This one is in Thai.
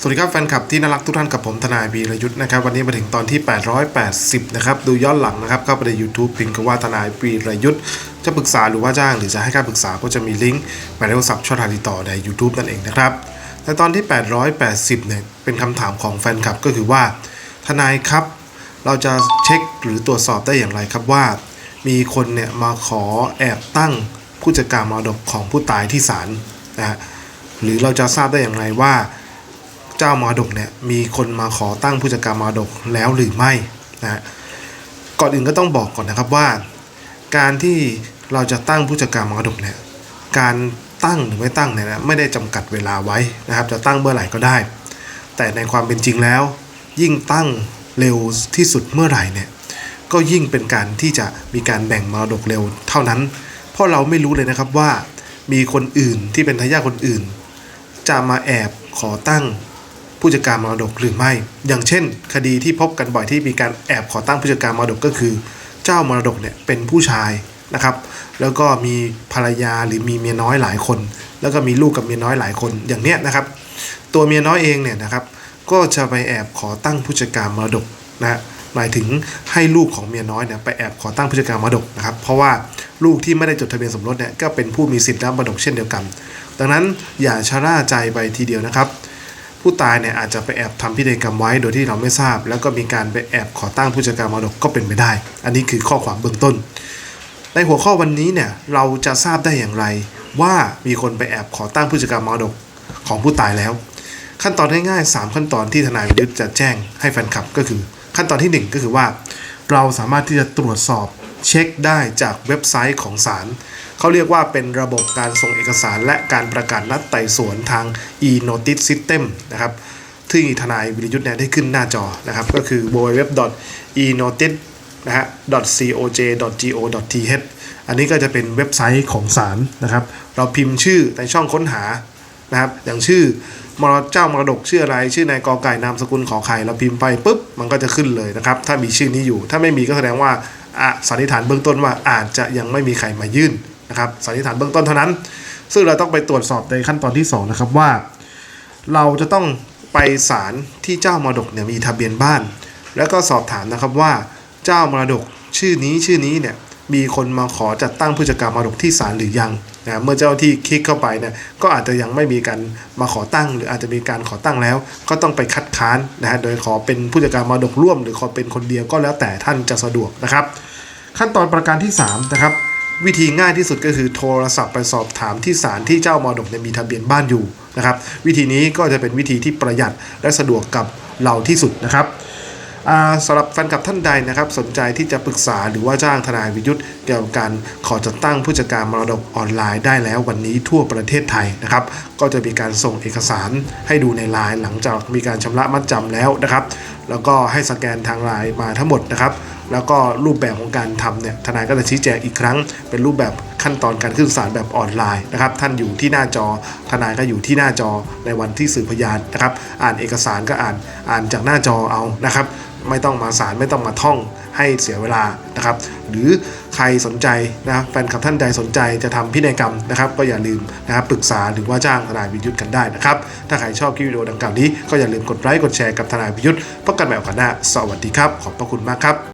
สวัสดีครับแฟนคลับที่น่ารักทุกท่านกับผมทนายวีรยุทธ์นะครับวันนี้มาถึงตอนที่ 880 นะครับดูย้อนหลังนะครับเข้าไปใน YouTube พิมพ์คำว่าทนายวีรยุทธ์จะปรึกษาหรือว่าจ้างหรือจะให้การปรึกษาก็จะมีลิงก์หมายเลขโทรศัพท์ช่องทางติดต่อใน YouTube นั่นเองนะครับในตอนที่ 880 เนี่ยเป็นคำถามของแฟนคลับก็คือว่า ทนายครับ เราจะเช็คหรือตรวจสอบได้อย่างไรครับว่า มีคนเนี่ยมาขอแอบตั้งผู้จัดการมรดกของผู้ตายที่ศาลนะฮะหรือเราจะทราบได้อย่างไรว่า เจ้ามรดกเนี่ยมีคนมาขอตั้งผู้จัดการมรดกแล้วหรือไม่นะฮะก่อนอื่นก็ต้องบอกก่อนนะครับว่า การที่เราจะตั้งผู้จัดการมรดกเนี่ยการตั้งหรือไม่ตั้งเนี่ยนะไม่ได้จำกัดเวลาไว้นะครับ จะตั้งเมื่อไหร่ก็ได้ แต่ในความเป็นจริงแล้ว ยิ่งตั้งเร็วที่สุดเมื่อไหร่เนี่ยก็ยิ่งเป็นการที่จะมีการแบ่งมรดกเร็วเท่านั้น เพราะเราไม่รู้เลยนะครับว่ามีคนอื่นที่เป็นทายาทคนอื่น จะมาแอบขอตั้ง ผู้จัดการมรดกหรือไม่ อย่างเช่น คดีที่พบกันบ่อยที่มีการแอบขอตั้งผู้จัดการมรดกก็คือ เจ้ามรดกเนี่ยเป็นผู้ชายนะครับ แล้วก็มีภรรยาหรือมีเมียน้อยหลายคน แล้วก็มีลูกกับเมียน้อยหลายคนอย่างเนี้ยนะครับ ตัวเมียน้อยเองเนี่ยนะครับ ก็จะไปแอบขอตั้งผู้จัดการมรดกนะหมายถึงให้ลูกของเมียน้อยเนี่ยไปแอบขอตั้งผู้จัดการมรดกนะครับ เพราะว่าลูกที่ไม่ได้จดทะเบียนสมรสเนี่ยก็เป็นผู้มีสิทธิ์รับมรดกเช่นเดียวกัน ดังนั้นอย่าชะล่าใจไปทีเดียวนะครับ ผู้ตายเนี่ยอาจจะไปแอบทำพิธีกรรมไว้โดยที่เราไม่ทราบ แล้วก็มีการไปแอบขอตั้งผู้จัดการมรดกก็เป็นไปได้ อันนี้คือข้อความเบื้องต้น ในหัวข้อวันนี้เนี่ยเราจะทราบได้อย่างไร ว่ามีคนไปแอบขอตั้งผู้จัดการมรดกของผู้ตายแล้ว ขั้นตอนง่ายๆ3ขั้นตอนที่ทนายวิยุทธจะแจ้งให้แฟนคลับก็คือ ขั้นตอนทีหนึ่1 ก็คือว่า เราสามารถที่จะตรวจสอบ เช็คได้จากเว็บไซต์ของศาลเขาเรียกว่าเป็นระบบการส่งเอกสารและการประกาศนัดไต่สวนทาง e-notice system นะครับที่ทนายวิรยุทธ์เนี่ยได้ขึ้นหน้าจอนะครับ ก็คือ www.e-notice นะฮะ .coj.go.th อันนี้ก็จะเป็นเว็บไซต์ของศาลนะครับ เราพิมพ์ชื่อในช่องค้นหานะครับ อย่างชื่อมรเจ้ามรดกชื่ออะไร ชื่อนายกอไก่นามสกุลขอไข่เราพิมพ์ไปปุ๊บ มันก็จะขึ้นเลยนะครับ ถ้ามีชื่อนี้อยู่ ถ้าไม่มีก็แสดงว่า สันนิษฐานเบื้องต้นว่าอาจจะยังไม่มีใครมายื่นนะครับสันนิษฐานเบื้องต้นเท่านั้น ซึ่งเราต้องไปตรวจสอบในขั้นตอนที่สองนะครับว่า เราจะต้องไปศาลที่เจ้ามรดกเนี่ยมีทะเบียนบ้าน แล้วก็สอบถามนะครับว่าเจ้ามรดกชื่อนี้ชื่อนี้เนี่ยมีคนมาขอจัดตั้งผู้จัดการมรดกที่ศาลหรือยัง นะเมื่อเจ้าที่คลิกเข้าไปเนี่ยก็อาจจะยังไม่มีการมาขอตั้ง หรืออาจจะมีการขอตั้งแล้ว ก็ต้องไปคัดค้านนะฮะโดยขอเป็นผู้จัดการมรดกร่วม หรือขอเป็นคนเดียวก็แล้วแต่ท่านจะสะดวกนะครับ ขั้นตอนประการที่3นะครับวิธีง่ายที่สุดก็คือโทรศัพท์ไปสอบถามที่ศาลที่เจ้ามรดกเนี่ยมีทะเบียนบ้านอยู่นะครับ วิธีนี้ก็จะเป็นวิธีที่ประหยัดและสะดวกกับเราที่สุดนะครับ สำหรับแฟนคลับท่านใดนะครับสนใจที่จะปรึกษาหรือว่าจ้างทนายวิยุทธ์เกี่ยวกับการขอจัดตั้งผู้จัดการมรดกออนไลน์ได้แล้ววันนี้ทั่วประเทศไทยนะครับก็จะมีการส่งเอกสารให้ดูในไลน์หลังจากมีการชำระมัดจำแล้วนะครับ แล้วก็ให้สแกนทางไลน์มาทั้งหมดนะครับแล้วก็รูปแบบของการทำเนี่ยทนายก็จะชี้แจงอีกครั้ง เป็นรูปแบบขั้นตอนการขึ้นศาลแบบออนไลน์นะครับท่านอยู่ที่หน้าจอ ทนายก็อยู่ที่หน้าจอในวันที่สืบพยานนะครับอ่านเอกสารก็อ่านอ่านจากหน้าจอเอานะครับ ไม่ต้องมาศาลไม่ต้องมาท่องให้เสียเวลานะครับ หรือใครสนใจนะแฟนคลับท่านใดสนใจจะทำพินัยกรรมนะครับ ก็อย่าลืมนะครับปรึกษาหรือว่าจ้างทนายวิยุทธ์กันได้นะครับ ถ้าใครชอบคลิปวิดีโอดังกล่าวนี้ก็อย่าลืมกดไลค์กดแชร์กับทนายวิยุทธ์พบกันใหม่โอกาสหน้า สวัสดีครับ ขอบพระคุณมากครับ